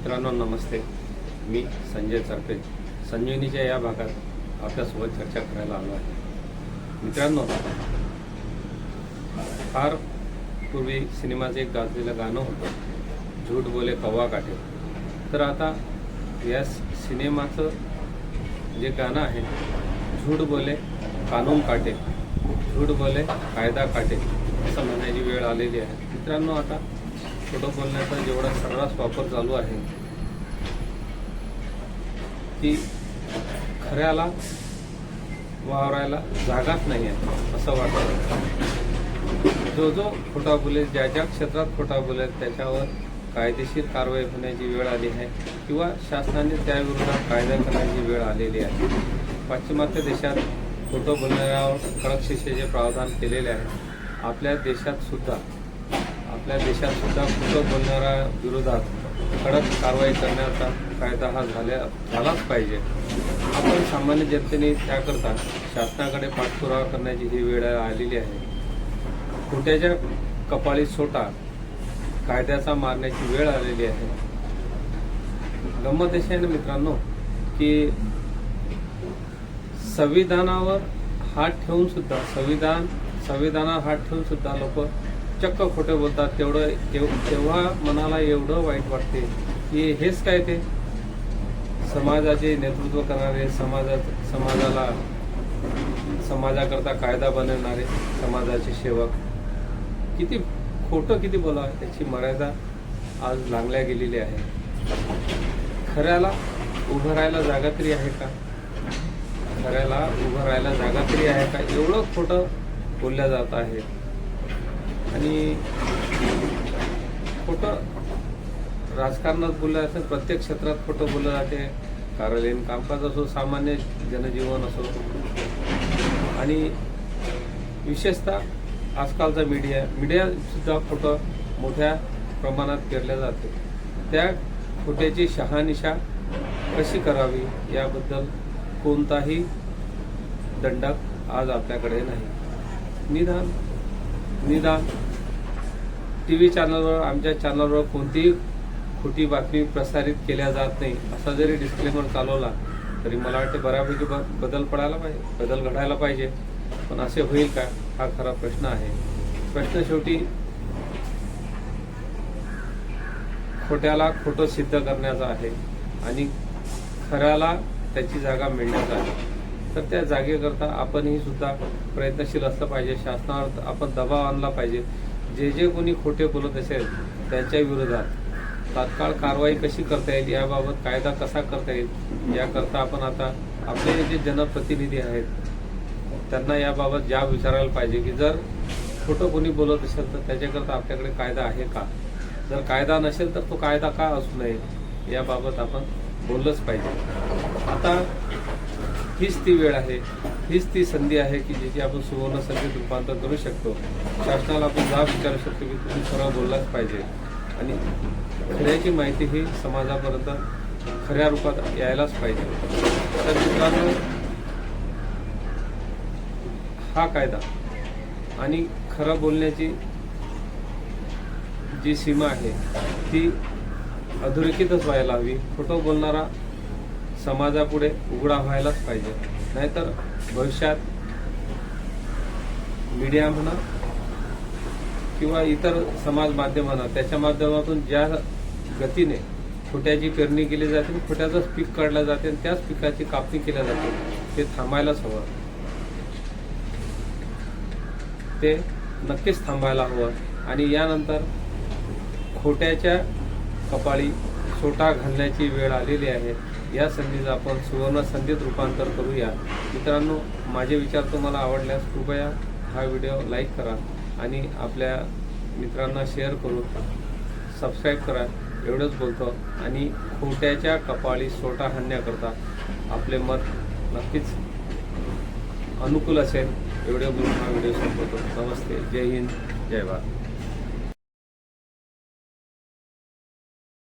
मित्रांनो नमस्ते. मी संजय चरपे संजीवनीच्या या भागात आपल्यासोबत चर्चा करायला आलो आहे. मित्रांनो फार पूर्वी सिनेमाचं एक गाजलेलं गाणं होतं झूट बोले कव्वा काटे. तर आता या सिनेमाचं जे गाणं आहे झूट बोले कानून काटे झूट बोले कायदा काटे असं म्हणायची वेळ आलेली आहे. मित्रांनो आता खोटं बोलण्याचा जेवढा सर्रास वापर चालू आहे ती खऱ्याला वावरायला जागाच नाही आहे असं वाटतं. जो जो खोटा बोलेल ज्या ज्या क्षेत्रात खोटा बोलेल त्याच्यावर कायदेशीर कारवाई होण्याची वेळ आली आहे किंवा शासनाने त्याविरोधात कायदा करण्याची वेळ आलेली आहे. पाश्चिमात्य देशात खोटं बोलणाऱ्यावर कडक शिक्षेचे प्रावधान केलेले आहे. आपल्या देशात सुद्धा आपल्या देशात सुद्धा खोटं बोलणाऱ्या विरोधात कडक कारवाई करण्याचा कायदा हा झाल्या झालाच पाहिजे. आपण सामान्य जनतेने त्याकरता शासनाकडे पाठपुरावा करण्याची ही वेळ आलेली आहे. खोट्याच्या कपाळी सोटा कायद्याचा मारण्याची वेळ आलेली आहे. गंमत अशी आहे ना मित्रांनो की संविधानावर हात ठेवून सुद्धा संविधान संविधानावर हात ठेवून सुद्धा लोक चक्क खोटे बोलतात तेवढं तेव- तेव्हा मनाला एवढं वाईट वाटते की हेच काय ते? समाजाचे नेतृत्व करणारे समाजात समाजाला समाजाकरता कायदा बनवणारे समाजाचे सेवक. किती खोटं किती बोलावं त्याची मर्यादा आज लागल्या गेलेली आहे. खऱ्याला उभं राहायला जागा तरी आहे का? खऱ्याला उभं राहायला जागा तरी आहे का? एवढं खोटं बोलल्या जात आहे. आणि खोटं राजकारणात बोललं असेल प्रत्येक क्षेत्रात खोटं बोललं जाते. कार्यालयीन कामकाज असो सामान्य जनजीवन असो. आणि विशेषतः आजकालचा मीडिया मीडियासुद्धा खोटं मोठ्या प्रमाणात पेरल्या जाते. त्या खोट्याची शहानिशा कशी करावी याबद्दल कोणताही दंडक आज आपल्याकडे नाही. निदान निदान टी व्ही चॅनलवर आमच्या चॅनलवर कोणतीही खोटी बातमी प्रसारित केल्या जात नाही. असा जरी डिस्क्लेमर चालवला तरी मला वाटते बऱ्यापैकी ब बदल पडायला पाहिजे बदल घडायला पाहिजे. पण असे होईल का? हा खरा प्रश्न आहे. प्रश्न शेवटी खोट्याला खोटं सिद्ध करण्याचा आहे आणि खऱ्याला त्याची जागा मिळण्याचा आहे. तर त्या जागेकरता आपणही सुद्धा प्रयत्नशील असलं पाहिजे. शासनावर आपण दबाव आणला पाहिजे. जे जे कोणी खोटे बोलत असेल त्यांच्या विरोधात तात्काळ कारवाई कशी करता येईल याबाबत कायदा कसा करता येईल याकरता आपण आता आपले जे जनप्रतिनिधी आहेत त्यांना याबाबत जाब विचारायला पाहिजे की जर खोटं कोणी बोलत असेल तर त्याच्याकरता आपल्याकडे कायदा आहे का? जर कायदा नसेल तर तो कायदा का असू नये? याबाबत आपण बोललंच पाहिजे. आता हीच ती वेळ आहे हीच ती संधी आहे की ज्याची आपण सुवर्ण संधीत रूपांतर करू शकतो. शासनाला आपण जा विचारू शकतो की तुम्ही खरं बोललाच पाहिजे. आणि खऱ्याची माहिती ही समाजापर्यंत खऱ्या रूपात यायलाच पाहिजे. तर मित्रांनो हा कायदा आणि खरं बोलण्याची जी सीमा आहे ती अधोरेखितच व्हायला हवी. खोटं बोलणारा समाजापुढे उघडा व्हायलाच पाहिजे. नाहीतर भविष्यात मीडिया म्हणा किंवा इतर समाज माध्यम म्हणा त्याच्या माध्यमातून ज्या गतीने खोट्याची पेरणी केली जाते खोट्याचंच पीक काढलं जाते आणि त्याच पिकाची कापणी केल्या जाते ते थांबायलाच हवं. ते नक्कीच थांबायला हवं. आणि यानंतर खोट्याच्या कपाळी सोटा घालण्याची वेळ आलेली आहे. या संधीचं आपण सुवर्ण संधीत रूपांतर करूया. मित्रांनो माझे विचार तुम्हाला आवडल्यास कृपया हा व्हिडिओ लाईक करा आणि आपल्या मित्रांना शेअर करून सबस्क्राईब करा. एवढंच बोलतो आणि खोट्याच्या कपाळी सोटा हाणण्याकरता आपले मत नक्कीच अनुकूल असेल. एवढे बोलून हा व्हिडिओ संपवतो. नमस्ते. जय हिंद. जय भारत.